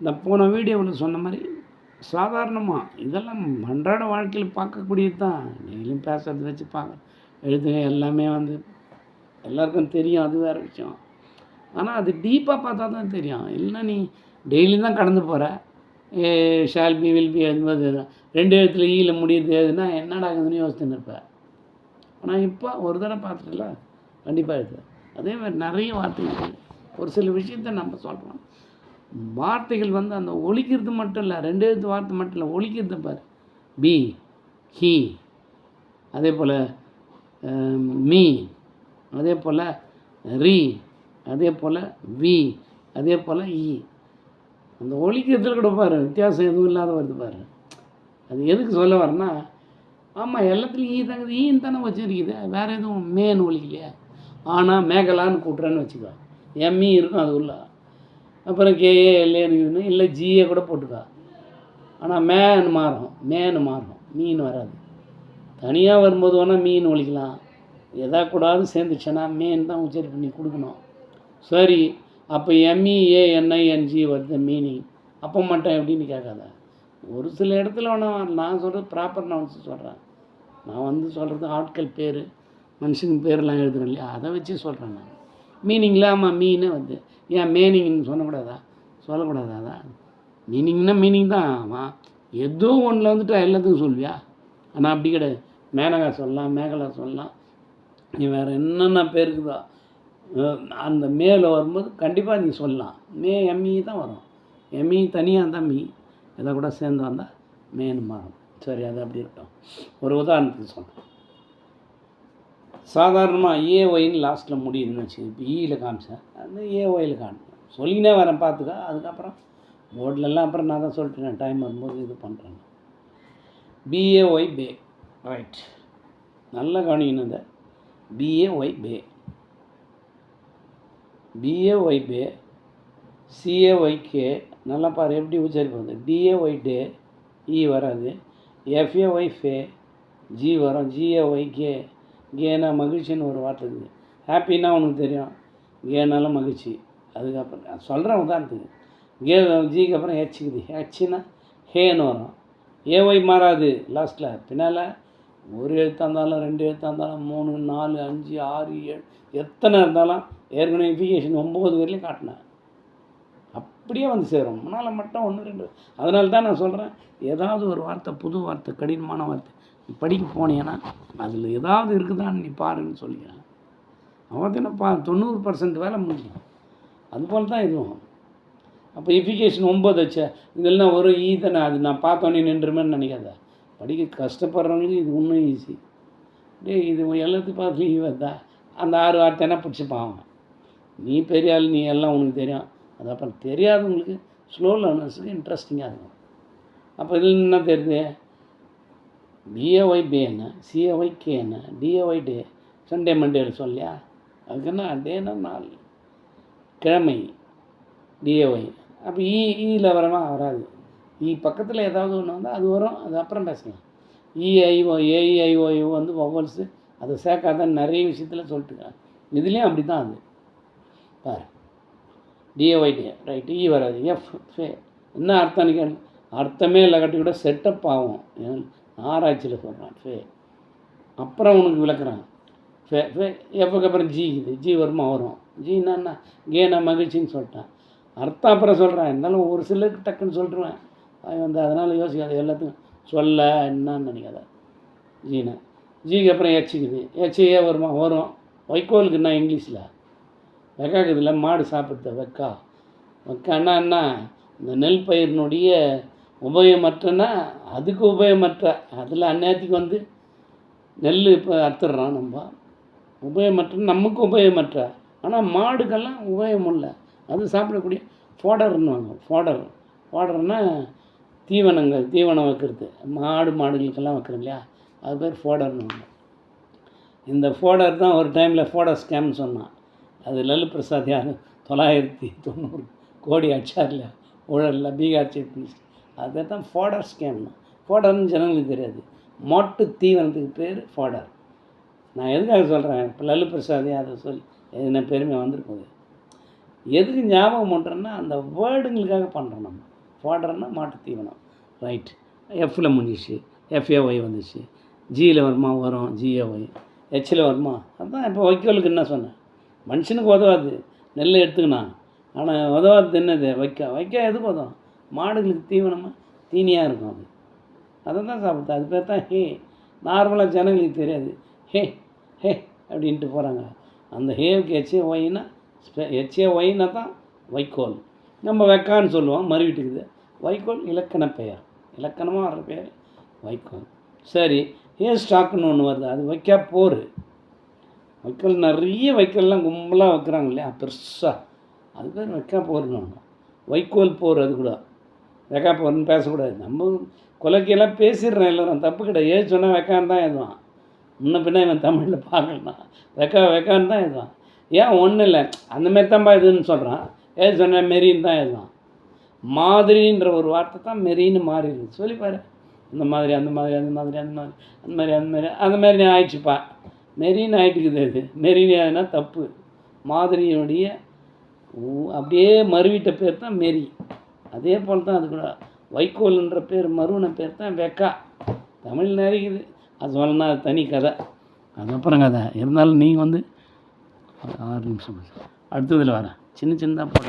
இந்த போன வீடியோவில் சொன்ன மாதிரி சாதாரணமாக இதெல்லாம் அன்றாட வாழ்க்கையில் பார்க்கக்கூடியது தான். டெய்லியும் பேசுறது வச்சு பார்க்க எழுதுங்க எல்லாமே வந்து எல்லாருக்கும் தெரியும். அது வேறு விஷயம். ஆனால் அது டீப்பாக பார்த்தா தான் தெரியும். இல்லை நீ டெய்லி தான் கடந்து போகிற a shall be will be எழுதும்போது ரெண்டு எழுத்துல e ஈயில் முடியுது எதுனா என்னடா ஆகுதுன்னு யோசிச்சுன்னு இருப்பேன் ஆனால் இப்போ ஒரு தடவை பார்த்துட்டுல கண்டிப்பாக எழுது அதே மாதிரி நிறைய வார்த்தைகள் ஒரு சில விஷயத்த நம்ம சொல்கிறோம் வார்த்தைகள் வந்து அந்த ஒழிக்கிறது மட்டும் இல்லை ரெண்டு எழுத்து வார்த்தை மட்டும் இல்லை ஒழிக்கிறது பாரு. பி ஹி அதே போல் மீ அதே போல் ரி அதே போல் வி அதே போல் இ e. அந்த ஒழிக்கிறதுல கூட பாரு வித்தியாசம் எதுவும் இல்லாத வருது பாரு. அது எதுக்கு சொல்ல வரேன்னா ஆமாம் எல்லாத்துலேயும் ஈ e தாங்க ஈன்னு e தானே வச்சுருக்குது. வேறு எதுவும் மேன்னு ஒழிக்கலையா ஆனால் மேகலான்னு கூட்டுறேன்னு வச்சுக்கோ. எம்இ இருக்கும் அது உள்ள. அப்புறம் கேஏ எல்ஏன்னு இருக்குதுன்னு இல்லை ஜிஏ கூட போட்டுக்கோ. ஆனால் மேன்னு மாறும். மேன்னு மாறும். மீன் வராது. தனியாக வரும்போது வேணால் மீன் ஒழிக்கலாம். எதா கூடாது சேர்ந்துச்சுன்னா மீன் தான் உச்சரிப்பு பண்ணி கொடுக்கணும். சரி அப்போ எம்இஏஎன்ஐஎன்ஜி வருது மீனிங் அப்போ மட்டும் எப்படின்னு கேட்காத. ஒரு சில இடத்துல வேணால் நான் சொல்கிறது ப்ராப்பர் நான் சொல்கிறேன் நான் வந்து சொல்கிறது ஆட்கள் பேர் மனுஷன் பேர்லாம் எழுதுறேன் இல்லையா? அதை வச்சு சொல்கிறேன் நான். மீனிங்கில் ஆமாம் மீனே வந்து. ஏன் மீனிங்னு சொல்லக்கூடாதா? சொல்லக்கூடாதா? தான் மீனிங்னா மீனிங் தான். ஆமாம் ஏதோ ஒன்றில் வந்துட்டு எல்லாத்துக்கும் சொல்வியா? ஆனால் அப்படி கிடையாது. மேனகா சொல்லலாம் மேகலா சொல்லலாம். நீ வேறு என்னென்ன பேருக்குதோ அந்த மேலே வரும்போது கண்டிப்பாக நீ சொல்லலாம். மே எம்இ தான் வரும். எம்இ தனியாக இருந்தால் மீ. இதை கூட சேர்ந்து வந்தால் மேனு மாறும். சரி அது அப்படி இருக்கட்டும். ஒரு உதாரணத்துக்கு சொல்கிறேன் சாதாரணமாக ஏஒய்ன்னு லாஸ்ட்டில் முடியுதுன்னு வச்சு இப்போ ஈயில் e காமிச்சேன் அந்த ஏஒயில் காமிச்சேன் சொல்லினே வரேன் பார்த்துக்க அதுக்கப்புறம் போர்டிலலாம் அப்புறம் நான் தான் சொல்லிட்டேன் டைம் வரும்போது இது பண்ணுறேன் பிஏஒய் பே ரைட் நல்லா கவனிக்கணும் இந்த பிஏஒய் பே பிஏஒய் பே சிஏஒய்கே நல்லா பாரு எப்படி உச்சரிப்பது டிஏஒய் டே இ e வராது. எஃப்ஏஒய் ஃபே ஜி வரும். ஜிஏஒய் கே கேனா மகிழ்ச்சின்னு ஒரு வார்த்தை இருக்குது. ஹாப்பின்னா உனக்கு தெரியும். கேனாலும் மகிழ்ச்சி. அதுக்கப்புறம் நான் சொல்கிறேன் உதாரணத்துக்கு கே ஜிக்கு அப்புறம் ஹெச்சுக்குது ஹெச்சுன்னா ஹேன்னு வரும். ஏஒய் மாறாது. லாஸ்ட்டில் பின்னால் ஒரு எழுத்தாக இருந்தாலும் ரெண்டு எழுத்தாக இருந்தாலும் மூணு நாலு அஞ்சு ஆறு ஏழு எத்தனை இருந்தாலும் ஏற்கனவே இஃபிகேஷன் ஒம்பது வரையிலையும் காட்டினேன். அப்படியே வந்து சேரும். முன்னால் மட்டும் ஒன்று ரெண்டு. அதனால தான் நான் சொல்கிறேன் ஏதாவது ஒரு வார்த்தை புது வார்த்தை கடினமான வார்த்தை நீ படிக்க போனீங்கன்னா அதில் ஏதாவது இருக்குதான்னு நீ பாருன்னு சொல்லிக்கிறேன். அவன் பா தொண்ணூறு பர்சன்ட் வேலை முடியும் அதுபோல் தான் இதுவும். அப்போ எஃபிகேஷன் ஒம்பது வச்ச இதெல்லாம் ஒரு ஈ தானே அது நான் பார்த்தோன்னே நின்றுமேன்னு நினைக்காத. படிக்க கஷ்டப்படுறவங்களுக்கு இது இன்னும் ஈஸி டேய் இது எல்லாத்தையும் பார்த்து ஈ வந்தா அந்த ஆறு வார்த்தைனா பிடிச்சிப்பான் அவன். நீ பெரிய ஆள் நீ எல்லாம் உனக்கு தெரியும். அது அப்புறம் தெரியாதவங்களுக்கு ஸ்லோ லேர்னர்ஸுக்கு இன்ட்ரெஸ்டிங்காக இருக்கும். அப்போ இதில் என்ன தெரியுது? பிஏஒய் பி சிஏஒய் கே என்ன? டிஏஒய் டே சண்டே மண்டேல சொல்லியா? அதுக்கு என்ன? டேனா நாள். கிழமை. டிஏஒய் அப்போ இ e, ஈயில் e வரமா வராது. E இ பக்கத்தில் ஏதாவது ஒன்று வந்தால் அது வரும். அது அப்புறம் பேசலாம். இஐஓ ஏஇஐஓயோ வந்து வவல்ஸு அதை சேர்க்காத நிறைய விஷயத்தில் சொல்லிட்டுருக்காங்க. இதுலேயும் அப்படி தான் அது. பாரு. டிஏஒய் ரைட்டு ரைட் இ வராது எஃப் ஃபே என்ன அர்த்தம்னு கேள் அர்த்தமே இல்லை கட்டி கூட செட்டப் ஆகும். ஆராய்ச்சியில் சொல்கிறான் ஃபே அப்புறம் உனக்கு விளக்குறான் ஃபே ஃபே எஃப்க்கு அப்புறம் ஜி இது. ஜி வருமா? வரும். ஜி என்ன? கேனா மகிழ்ச்சின்னு சொல்லிட்டான். அர்த்தம் அப்புறம் சொல்கிறேன் இருந்தாலும் ஒரு சிலருக்கு டக்குன்னு சொல்லிடுவேன் அது வந்து அதனால் யோசிக்காது எல்லாத்துக்கும் சொல்ல என்னன்னு நினைக்காத. ஜீனா ஜிக்கு அப்புறம் எச்சுக்குது எச்சு ஏ வருமா? வரும். வைக்கோலுக்கு என்ன? இங்கிலீஷில். வெக்காக்குதுல மாடு சாப்பிட்ட வெக்கா. வெக்கான்னா என்ன இந்த நெல் பயிரினுடைய உபயோகமற்றனா? அதுக்கு உபயமற்ற அதில் அந்நேரத்துக்கு வந்து நெல் இப்போ அறுத்துடுறோம் நம்ம. உபயமற்ற நமக்கு உபயமற்ற ஆனால் மாடுக்கெல்லாம் உபயம் இல்லை அது சாப்பிடக்கூடிய ஃபோடர்னுவாங்க ஃபோடர். ஃபோடர்னால் தீவனங்கள் தீவனம் வைக்கிறது. மாடு மாடுகளுக்கெல்லாம் வைக்கிறோம் இல்லையா? அது பேர் ஃபோடர்னுவாங்க இந்த ஃபோடர் தான் ஒரு டைமில் ஃபோடர் ஸ்கேம்னு சொன்னான். அது லல்லு பிரசாத் யார்? தொள்ளாயிரத்தி தொண்ணூறு கோடி அடிச்சார் ஊழலில் பீகார் சீஃப் மினிஸ்டர் அதை தான் ஃபோடர் ஸ்கேம்னா ஃபோடர்னு ஜனங்களுக்கு தெரியாது. மொட்டு தீவனத்துக்கு பேர் ஃபோடர் நான் எதுக்காக சொல்கிறேன் இப்போ லல்லு பிரசாத் அதை சொல்லி என்ன பெருமை வந்துருக்குது எதுக்கு ஞாபகம் பண்ணுறோன்னா அந்த வேர்டுங்களுக்காக பண்ணுறோம் நம்ம. ஃபோடர்னா மாட்டு தீவனம் ரைட் எஃப்பில் முடிஞ்சிச்சு. எஃப்ஏஒய் வந்துச்சு. ஜியில் வருமா? வரும். ஜிஏஒய் ஹெச்சில் வருமா? அதுதான் இப்போ வைக்கோலுக்கு என்ன சொன்னேன்? மனுஷனுக்கு உதவாது. நெல் எடுத்துக்கினான் ஆனால் உதவாது என்னது? வைக்கா. வைக்கா எது உதவும் மாடுகளுக்கு தீவனமாக தீனியாக இருக்கும் அது. அதை தான் சாப்பிடுது அது பேர் தான் ஹே நார்மலாக ஜனங்களுக்கு தெரியாது. ஹே ஹே அப்படின்ட்டு போகிறாங்க அந்த ஹேவுக்கு எச்சே ஒய்னா எச்சே ஒய்னா தான் வைக்கோல். நம்ம வெக்கான்னு சொல்லுவோம் மறுவிட்டுக்குது. வைக்கோல் இலக்கண பெயர். இலக்கணமாக வர்ற பேர் வைக்கோல். சரி ஹே ஸ்டாக்குன்னு ஒன்று வருது. அது வைக்கா போர். வைக்கோல் நிறைய வைக்கோல்லாம் கும்பலாக வைக்கிறாங்க இல்லையா பெருசாக அது பேர் வைக்கா போர்னுவாங்க வைக்கோல் போர் அது கூட வெக்கா போர்னு பேசக்கூடாது நம்ம கொலைக்கெல்லாம் பேசிடுறேன் எல்லோரும் தப்பு கிடையாது ஏது சொன்னால் வெக்கான்னு தான் எழுதுவான் முன்ன பின்ன இவன் தமிழில் பார்க்கலாம் வெக்கா வெக்கான்னு தான் எழுதுவான் ஏன் ஒன்றும் இல்லை அந்த மாதிரி தான்ப்பா இதுன்னு சொல்கிறான் ஏது சொன்ன மெரின்னு தான் எழுதுவான் மாதிரின்ற ஒரு வார்த்தை தான் மெரின்னு மாறிடுது சொல்லிப்பாரு இந்த மாதிரி அந்த மாதிரி அந்த மாதிரி அந்த மாதிரி அந்த மாதிரி அந்த மாதிரி அந்த மாதிரி ஆயிடுச்சுப்பா மெரின்னு ஆயிட்டுக்குது அது. மெரின்னு தப்பு. மாதிரியினுடைய அப்படியே மருவிட்ட பேர் தான் மெரி. அதே போல் தான் அது கூட. வைக்கோல்ன்ற பேர் மருவின பேர் தான் வெக்கா. தமிழ் நெறிக்குது அது சொல்லணும்னா அது தனி கதை. அதுக்கப்புறம் கதை. இருந்தாலும் நீங்கள் வந்து ஆறு நிமிஷம். அடுத்ததில் வரேன். சின்ன சின்னதாக போட.